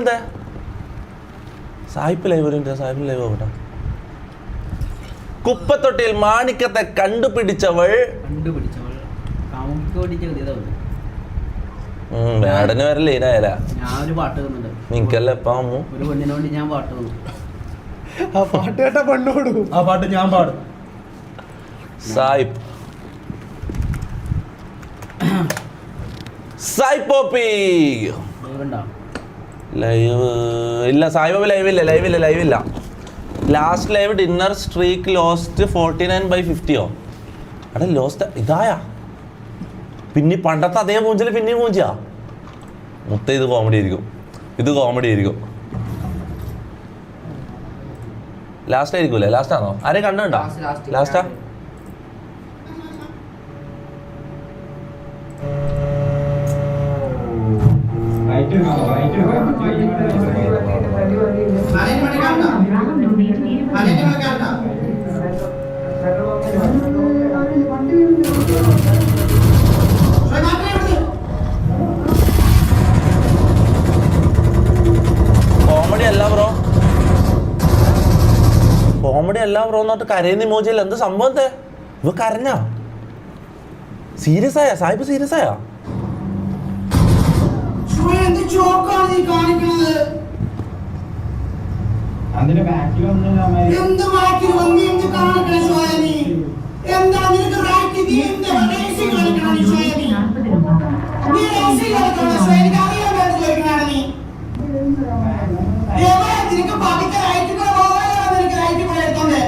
എന്താ സായിപ്പ് ലൈവ് സായിപ്പ് ലൈവ് ആവട്ടെ. കുപ്പത്തൊട്ടിയിൽ മാണിക്കത്തെ കണ്ടുപിടിച്ചവൾ മാഡന് വരല്ലേ ഒരു തന്നുണ്ട് നിനക്കല്ല പെണ്ണിന് വേണ്ടി ഞാൻ പാട്ട് ആ പാട്ട് കേട്ട പെണ്ണോട് ആ പാട്ട് ഞാൻ പാടും. സായിപ്പ് സായിപ്പോപ്പി ലൈവ് ഇല്ല സായിബാബ് ലൈവില്ല ലൈവില്ല ലൈവില്ല last live dinner streak lost forty nine by ഫിഫ്റ്റിയോ അവിടെ ലോസ്റ്റ് ഇതായാ. പിന്നെ പണ്ടത്തെ അതേ മൂഞ്ചിൽ പിന്നെയും മൂഞ്ചിയാ. മൊത്തം ഇത് കോമഡി ആയിരിക്കും. ഇത് കോമഡി ആയിരിക്കും. ലാസ്റ്റ് ആയിരിക്കൂലേ ലാസ്റ്റ് ആണോ? ആരെയും കണ്ടോ. ലാസ്റ്റാ കോമഡി അല്ല ബ്രോ. കോമഡി അല്ല ബ്രോ എന്നിട്ട് കരയുന്ന ഇമോജിയല്ല എന്ത് സംഭവത്തെ ഇവ കരഞ്ഞ? സീരിയസ് ആയാ? സാഹിബ് സീരിയസ് ആയാ? എന്ത് ബാക്കിൽ വന്ന് എന്ത് കാണിക്കണ ഷോയ നീ? എന്താ നിനക്ക് റാക്കി നീ എന്ത് റേസിംഗ് കളിക്കണം നീ? ഷോയ നീ കളിക്കണം ഷോയ എനിക്ക് അറിയാൻ വേണ്ടി ചോദിക്കണാണ് നീ. നിനക്ക് പതുക്കെ റൈറ്റ് കൂടെ പോകാനാണ് നിനക്ക് റൈറ്റ് കൂടെ എടുത്തോണ്ട്.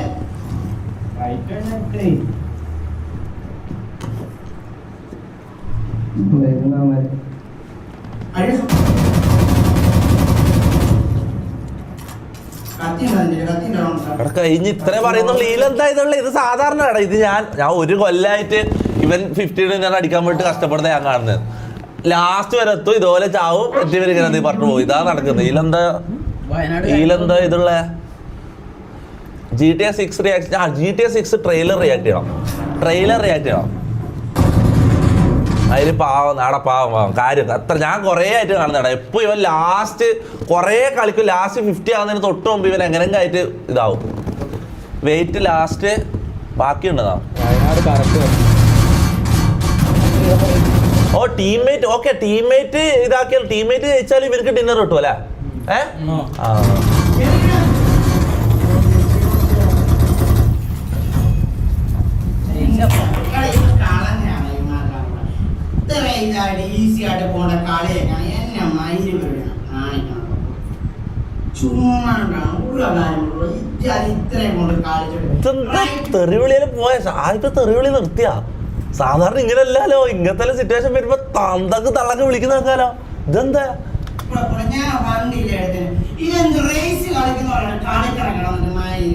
കത്തിണ്ടാ കഴിഞ്ഞ് ഇത്രേ പറയുന്നുള്ളൂ ഇതിലെന്താ ഇതുള്ള? ഇത് സാധാരണ എടാ ഇത് ഞാൻ ഞാൻ ഒരു കൊല്ലായിട്ട് ഇവൻ ഫിഫ്റ്റീൻ ഞാൻ അടിക്കാൻ വേണ്ടി കഷ്ടപ്പെടുന്ന ഞാൻ കാണുന്നത്. ലാസ്റ്റ് വരെ എത്തും ഇതുപോലെ ചാവും എന്തെങ്കിലും പറഞ്ഞു പോകും ഇതാ നടക്കുന്നത്. ഇതിലെന്താ ഇതിലെന്താ ഇതുള്ള? G T A six react ആ G T A six trailer react ചെയ്യണം. ട്രെയിലർ റിയാക്ട് ചെയ്യണം. അതിൽ പാവം നാടെ പാവം പാവം. കാര്യം അത്ര ഞാൻ കുറേ ആയിട്ട് കാണുന്നതാണ് എപ്പോൾ ഇവൻ ലാസ്റ്റ് കുറേ കളിക്കും. ലാസ്റ്റ് ഫിഫ്റ്റി ആവുന്നതിന് തൊട്ട് മുമ്പ് ഇവൻ എങ്ങനെയെങ്കിലും ആയിട്ട് ഇതാവും. വെയിറ്റ് ലാസ്റ്റ് കറക്റ്റ് ഓ ടീംമേറ്റ് ഓക്കെ ടീംമേറ്റ് ഇതാക്കിയാൽ ടീംമേറ്റ് ജയിച്ചാൽ ഇവർക്ക് ഡിന്നർ കിട്ടും അല്ലേ? ഏ? ആ. ഈസി ആയിട്ട് പോണ കളിയൊക്കെയാണ് എന്നെ മൈൻഡ് വീഴണം കാണിക്കണം ചുമ്മാ ഒരു കാര്യമുള്ളൂ ഇത്രയും കൊണ്ട് ഇതെന്താ കളിച്ചിട്ട് പോയ. ആദ്യത്തെ തെറിവിളി നിർത്തിയാ? സാധാരണ ഇങ്ങനല്ലല്ലോ ഇങ്ങനത്തെ സിറ്റുവേഷൻ വരുമ്പോ തന്തക്ക് തള്ളക്ക് വിളിക്കുന്ന കേൾക്കാലോ ഇതെന്താ? ഞാൻ വണ്ടിയില്ല എടുത്തിന് ഇതെന്ത് റേസ് കളിക്കുന്ന കളിക്കിറങ്ങണം എന്നിട്ട് മായി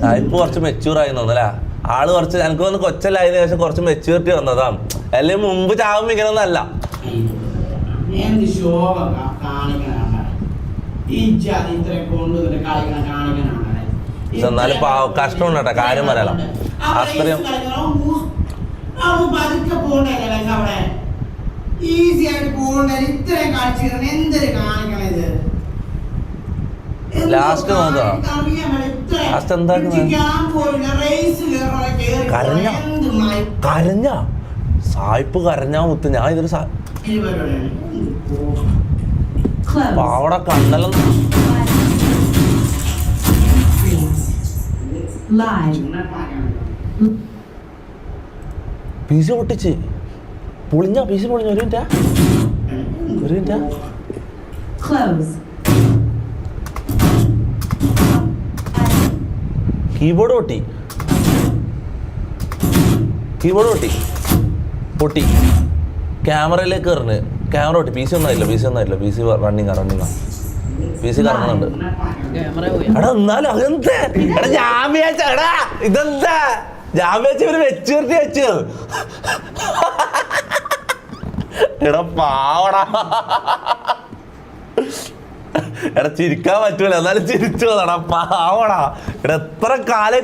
സായിപ്പ് കുറച്ച് മെച്ചൂർ ആയി തോന്നല്ലേ ആൾ കുറച്ച് എനിക്ക് തോന്നുന്നു കൊച്ചല്ലായതിനു ശേഷം കുറച്ച് മെച്യൂരിറ്റി വന്നതാണ്. അല്ലെങ്കിൽ മുമ്പ് ചാവും ഇങ്ങനൊന്നല്ല. എന്നാലും പാവം കഷ്ടമുണ്ട് കേട്ടോ, കാര്യം പറയാം അത്രയും- ഈസിയായിട്ട് പോണ്ടേ ഇത്രയും കാണിച്ചു എന്തൊരു കാണിക്കണം കേറി കരഞ്ഞ. കരഞ്ഞ. സായിപ്പ് കരഞ്ഞാ മുത്ത് ഞാൻ ഇതൊരു. പാവട കണ്ണല പീസ് പൊട്ടിച്ച്. പൊളിഞ്ഞ പീസ് പൊളിഞ്ഞ. ഒരു മിനിറ്റാ. ഒരു മിനിറ്റാ. കീബോർഡ് പൊട്ടി. കീബോർഡ് പൊട്ടി. പൊട്ടി. ക്യാമറയിലേക്ക് കയറിന് ക്യാമറ പൊട്ടി. പി സി ഒന്നും ആയില്ല പി സി ഒന്നും ആയില്ല P C running running P C കറങ്ങുന്നുണ്ട് എടാ എന്നാലും അതെന്താ? എടാ ഞാൻ വിചാരിച്ച എടാ ഇതെന്താ? ഞാൻ വിചാരിച്ച ഇവർ വെച്ച് നിർത്തി എടാ പാവടാ. എടാ ചിരിക്കാൻ പറ്റൂല. എന്നാലും ചിരിച്ചു പോന്നടാ പാവടാ. എടാ എത്ര കാലം